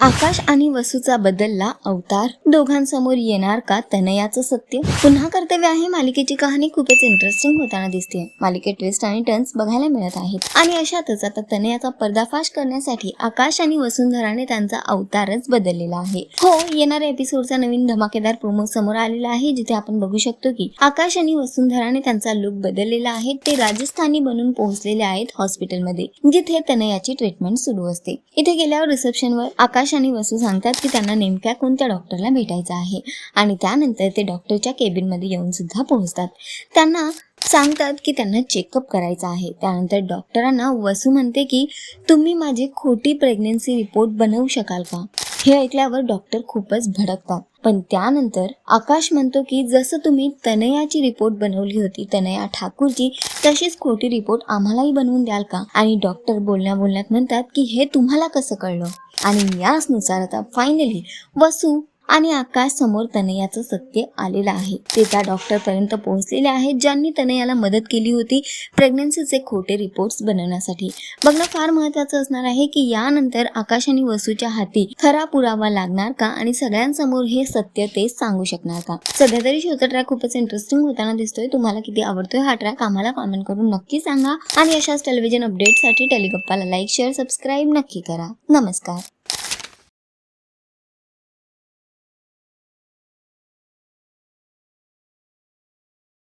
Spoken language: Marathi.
आकाश आणि वसूचा बदलला अवतार. दोघांसमोर येणार का तनयाचं सत्य? पुन्हा कर्तव्य आहे मालिकेची कहाणी खूपच इंटरेस्टिंग होताना दिसते मालिकेत ट्विस्ट आणि टर्न्स बघायला मिळत आहेत. आणि अशातच आता तनयाचा पर्दाफाश करण्यासाठी आकाश आणि वसुंधराने त्यांचा अवतारच बदललेला आहे. हो येणाऱ्या एपिसोडचा नवीन धमाकेदार प्रोमो समोर आलेला आहे जिथे आपण बघू शकतो की आकाश आणि वसुंधराने त्यांचा लुक बदललेला आहे. ते राजस्थानी बनून पोहोचलेले आहेत हॉस्पिटलमध्ये जिथे तनयाची ट्रीटमेंट सुरू असते. इथे गेल्यावर रिसेप्शनवर आकाश आणि वसू सांगतात की त्यांना नेमक्या कोणत्या डॉक्टरला भेटायचं आहे. आणि त्यानंतर ते डॉक्टरच्या केबिनमध्ये येऊन सुद्धा पोहोचतात. त्यांना सांगतात की त्यांना चेकअप करायचा आहे. त्यानंतर डॉक्टरांना वसू म्हणते की तुम्ही माझी खोटी प्रेग्नेन्सी रिपोर्ट बनवू शकाल का? हे ऐकल्यावर डॉक्टर खूपच भडकतात. पण त्यानंतर आकाश म्हणतो की जसं तुम्ही तनयाची रिपोर्ट बनवली होती तनया ठाकूरची तशीच खोटी रिपोर्ट आम्हालाही बनवून द्याल का? आणि डॉक्टर बोलण्या बोलण्यात म्हणतात की हे तुम्हाला कसं कळलं? आणि याचनुसार आता फायनली वसू आणि आकाश समोर तनयाचं सत्य आलेलं आहे. ते त्या डॉक्टरपर्यंत पोहोचलेले आहेत ज्यांनी तनयाला मदत केली होती प्रेग्नन्सीचे खोटे रिपोर्ट्स बनवण्यासाठी. बघणं फार महत्त्वाचं असणार आहे की यानंतर आकाश आणि वसूच्या हाती खरा पुरावा लागणार का आणि सगळ्यांसमोर हे सत्य ते सांगू शकणार का? सध्या तरी शोचा ट्रॅक खूपच इंटरेस्टिंग होताना दिसतोय. तुम्हाला किती आवडतोय हा ट्रॅक आम्हाला कॉमेंट करून नक्की सांगा. आणि अशाच टेलिव्हिजन अपडेटसाठी टेलिगप्पाला लाईक शेअर सबस्क्राईब नक्की करा. नमस्कार.